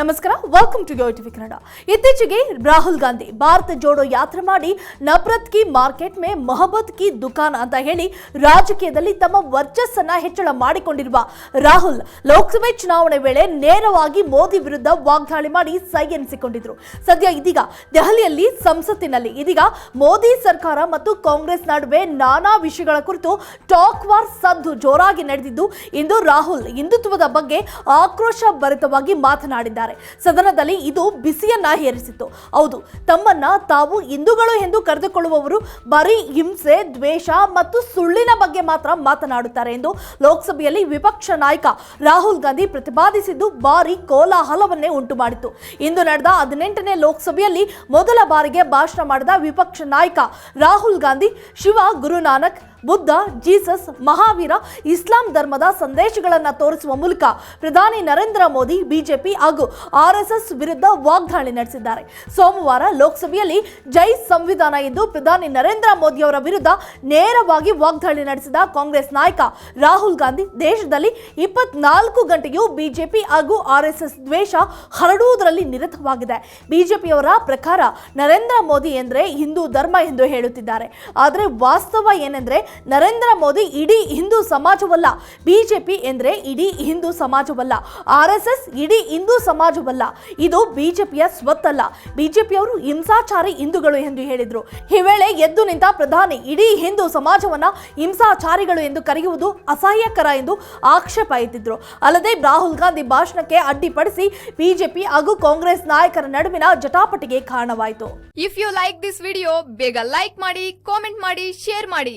ನಮಸ್ಕಾರ welcome to yo TV Kannada ಇತ್ತೀಚೆಗೆ ರಾಹುಲ್ ಗಾಂಧಿ ಭಾರತ ಜೋಡೋ ಯಾತ್ರೆ ಮಾಡಿ ನಫರತ್ ಕಿ ಮಾರ್ಕೆಟ್ ಮೇ ಮೊಹಬ್ಬತ್ ಕಿ ದುಕಾನ್ ಅಂತ ಹೇಳಿ ರಾಜಕೀಯದಲ್ಲಿ ತಮ್ಮ ವರ್ಚಸ್ಸನ್ನ ಹೆಚ್ಚಳ ಮಾಡಿಕೊಂಡಿರುವ ರಾಹುಲ್ ಲೋಕಸಭೆ ಚುನಾವಣೆ ವೇಳೆ ನೇರವಾಗಿ ಮೋದಿ ವಿರುದ್ಧ ವಾಗ್ದಾಳಿ ಮಾಡಿ ಸೈ ಎನಿಸಿಕೊಂಡಿದ್ರು. ಸದ್ಯ ಇದೀಗ ದೆಹಲಿಯಲ್ಲಿ ಸಂಸತ್ತಿನಲ್ಲಿ. ಇದೀಗ ಮೋದಿ ಸರ್ಕಾರ ಮತ್ತು ಕಾಂಗ್ರೆಸ್ ನಡುವೆ ನಾನಾ ವಿಷಯಗಳ ಕುರಿತು ಟಾಕ್ ವಾರ್ ಸದ್ದು ಜೋರಾಗಿ ನಡೆದಿದ್ದು, ಇಂದು ರಾಹುಲ್ ಹಿಂದುತ್ವದ ಬಗ್ಗೆ ಆಕ್ರೋಶ ಭರಿತವಾಗಿ ಮಾತನಾಡಿದ್ದಾರೆ. ಸದನದಲ್ಲಿ ಇದು ಬಿಸಿಯನ್ನ ಹೇರಿಸಿತ್ತು. ಹೌದು, ತಮ್ಮನ್ನ ತಾವು ಹಿಂದೂಗಳು ಎಂದು ಕರೆದುಕೊಳ್ಳುವವರು ಬರೀ ಹಿಂಸೆ, ದ್ವೇಷ ಮತ್ತು ಸುಳ್ಳಿನ ಬಗ್ಗೆ ಮಾತ್ರ ಮಾತನಾಡುತ್ತಾರೆ ಎಂದು ಲೋಕಸಭೆಯಲ್ಲಿ ವಿಪಕ್ಷ ನಾಯಕ ರಾಹುಲ್ ಗಾಂಧಿ ಪ್ರತಿಪಾದಿಸಿದ್ದು ಭಾರಿ ಕೋಲಾಹಲವನ್ನೇ ಉಂಟು ಮಾಡಿತು ಇಂದು ನಡೆದ ಹದಿನೆಂಟನೇ ಲೋಕಸಭೆಯಲ್ಲಿ ಮೊದಲ ಬಾರಿಗೆ ಭಾಷಣ ಮಾಡಿದ ವಿಪಕ್ಷ ನಾಯಕ ರಾಹುಲ್ ಗಾಂಧಿ ಶಿವ ಗುರುನಾನಕ್ ಬುದ್ಧ, ಜೀಸಸ್, ಮಹಾವೀರ, ಇಸ್ಲಾಂ ಧರ್ಮದ ಸಂದೇಶಗಳನ್ನು ತೋರಿಸುವ ಮೂಲಕ ಪ್ರಧಾನಿ ನರೇಂದ್ರ ಮೋದಿ, ಬಿಜೆಪಿ ಹಾಗೂ ಆರ್ಎಸ್ಎಸ್ ವಿರುದ್ಧ ವಾಗ್ದಾಳಿ ನಡೆಸಿದ್ದಾರೆ. ಸೋಮವಾರ ಲೋಕಸಭೆಯಲ್ಲಿ ಜೈ ಸಂವಿಧಾನ ಎಂದು ಪ್ರಧಾನಿ ನರೇಂದ್ರ ಮೋದಿ ಅವರ ವಿರುದ್ಧ ನೇರವಾಗಿ ವಾಗ್ದಾಳಿ ನಡೆಸಿದ ಕಾಂಗ್ರೆಸ್ ನಾಯಕ ರಾಹುಲ್ ಗಾಂಧಿ ದೇಶದಲ್ಲಿ ಇಪ್ಪತ್ನಾಲ್ಕು ಗಂಟೆಯೂ ಬಿಜೆಪಿ ಹಾಗೂ ಆರ್ಎಸ್ಎಸ್ ದ್ವೇಷ ಹರಡುವುದರಲ್ಲಿ ನಿರತವಾಗಿದೆ. ಬಿಜೆಪಿಯವರ ಪ್ರಕಾರ ನರೇಂದ್ರ ಮೋದಿ ಎಂದರೆ ಹಿಂದೂ ಧರ್ಮ ಎಂದು ಹೇಳುತ್ತಿದ್ದಾರೆ. ಆದರೆ ವಾಸ್ತವ ಏನೆಂದರೆ ನರೇಂದ್ರ ಮೋದಿ ಇಡೀ ಹಿಂದೂ ಸಮಾಜವಲ್ಲ. ಬಿಜೆಪಿ ಎಂದರೆ ಇಡೀ ಹಿಂದೂ ಸಮಾಜವಲ್ಲ. ಆರ್ ಎಸ್ ಎಸ್ ಇಡೀ ಹಿಂದೂ ಸಮಾಜವಲ್ಲ. ಇದು ಬಿಜೆಪಿಯ ಸ್ವತ್ತಲ್ಲ. ಬಿಜೆಪಿಯವರು ಹಿಂಸಾಚಾರಿ ಹಿಂದೂಗಳು ಎಂದು ಹೇಳಿದರು. ಈ ವೇಳೆ ಎದ್ದು ನಿಂತ ಪ್ರಧಾನಿ ಇಡೀ ಹಿಂದೂ ಸಮಾಜವನ್ನ ಹಿಂಸಾಚಾರಿಗಳು ಎಂದು ಕರೆಯುವುದು ಅಸಹ್ಯಕರ ಎಂದು ಆಕ್ಷೇಪ ಎತ್ತಿದ್ರು. ಅಲ್ಲದೆ ರಾಹುಲ್ ಗಾಂಧಿ ಭಾಷಣಕ್ಕೆ ಅಡ್ಡಿಪಡಿಸಿ ಬಿಜೆಪಿ ಹಾಗೂ ಕಾಂಗ್ರೆಸ್ ನಾಯಕರ ನಡುವಿನ ಜಟಾಪಟಿಗೆ ಕಾರಣವಾಯಿತು. If you like this video ಬೇಗ ಲೈಕ್ ಮಾಡಿ ಕಾಮೆಂಟ್ ಮಾಡಿ ಶೇರ್ ಮಾಡಿ